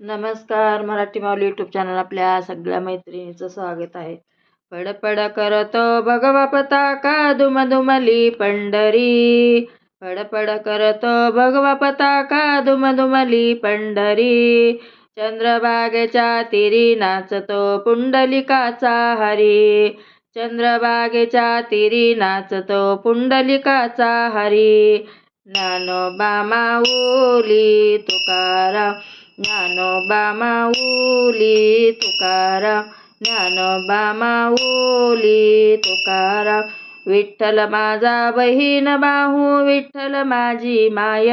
नमस्कार मराठी माऊली YouTube channel आपल्या सगळ्या मैत्रिणीचं स्वागत आहे. पडपड करतो भगवा पताका दुम दुमली पंढरी पडपड करतो भगवा पताका दुम दुमली पंढरी. चंद्रबागेच्या तिरी नाचतो पुंडलिकाचा हरी. चंद्रबागेच्या तिरी नाचतो पुंडलिकाचा हरी. ज्ञानोबा माऊली तुकाराम. ज्ञानोबा माऊली तुकाराम ज्ञानोबा माऊली तुकाराम. विठ्ठल माझा बहीण बाहू विठ्ठल माझी माय.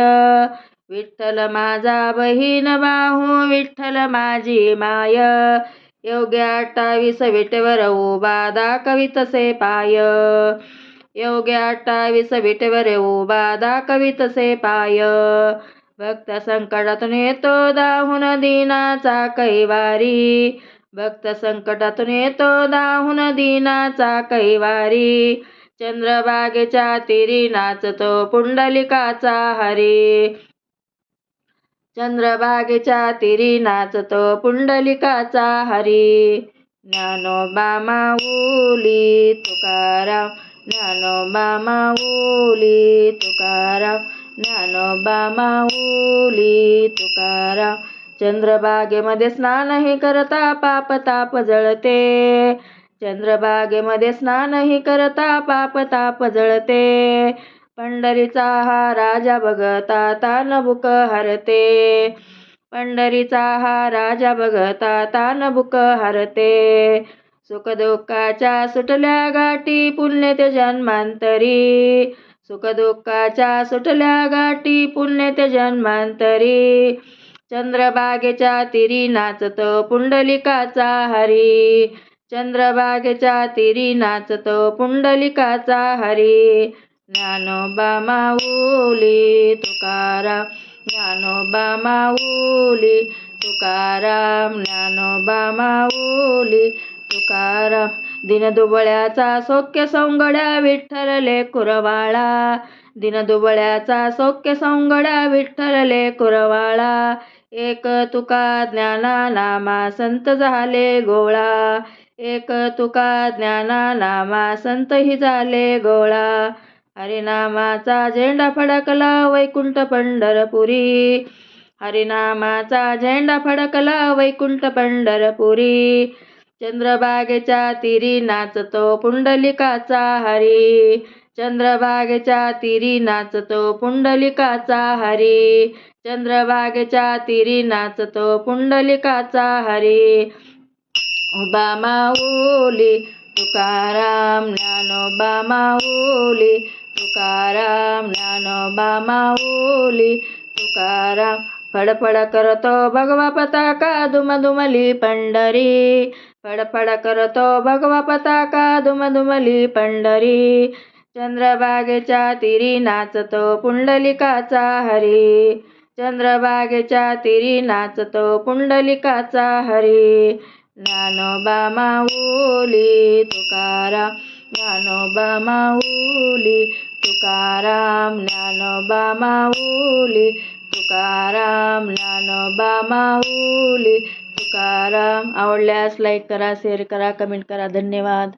विठ्ठल माझा बहीण बाहू विठ्ठल माझी माय. योग्य अठ्ठावीस विटेवर उभा दाखवितसे पाय. योग्य अठ्ठावीस विटेवर उभा दाखवितसे पाय. भक्त संकटातून येतो दाहून दिनाचा कैवारी. भक्त संकटातून येतो दाहून दिनाचा कैवारी. चंद्रबागेच्या तिरी नाचतो पुंडलिकाचा हरी. चंद्रबागेच्या तिरी नाचतो पुंडलिकाचा हरी. ज्ञानोबा माऊली तुकाराम ज्ञानोबा माऊली तुकाराम. ज्ञानोबा माऊली तुकाराम चंद्रबागेमध्ये स्नानही करता पाप ताप जळते. चंद्रबागेमध्ये स्नानही करता पाप ताप जळते. पंढरीचा हा राजा बघता तानबुक हरते. पंढरीचा हा राजा बघता तानबुक हरते. सुखदुःखाच्या सुटल्या गाठी पुण्य ते जन्मांतरी. सुखदुःखाच्या सुटल्या गाठी पुण्य ते जन्मांतरी. चंद्रबागेच्या तिरी नाचतो पुंडलिकाचा हरी. चंद्रबागेच्या तिरी नाचतो पुंडलिकाचा हरी. ज्ञानोबा माऊली तुकाराम ज्ञानोबा माऊली तुकाराम ज्ञानोबा माऊली तुकाराम. दिनदुबळ्याचा सौख्य सौंगड्या विठ्ठल लेकुरवाळा दिनदुबळ्याचा सौख्य सौंगड्या विठ्ठल कुरवाळा. एक तुका ज्ञाना नामा संत झाले गोळा. एक तुका ज्ञाना नामा संत ही झाले गोळा. हरिनामाचा झेंडा फडकला वैकुंठ पंढरपुरी. हरिनामाचा झेंडा फडकला वैकुंठ पंढरपुरी. चंद्रबागेच्या तिरी नाचतो पुंडलिकाचा हरी. चंद्रबागेच्या तिरी नाचतो पुंडलिकाचा हरी. चंद्रबागेच्या तिरी नाचतो पुंडलिकाचा हरी. उबा माऊली तुकाराम ज्ञानोबा माऊली तुकाराम ज्ञानोबा माऊली तुकाराम. फडफड करतो भगवा पताका दुमदुमली पंढरी. फडफड करतो भगवा पताका दुमदुमली पंढरी. चंद्रबागेच्या तिरी नाचतो पुंडलिकाचा हरी. चंद्रबागेच्या तिरी नाचतो पुंडलिकाचा हरी. ज्ञानोबा माऊली तुकाराम ज्ञानोबा माऊली तुकाराम. ज्ञानोबा माऊली तुकाराम. ज्ञानोबा माऊली नमस्कार. आवडल्यास लाईक करा शेअर करा कमेंट करा. धन्यवाद.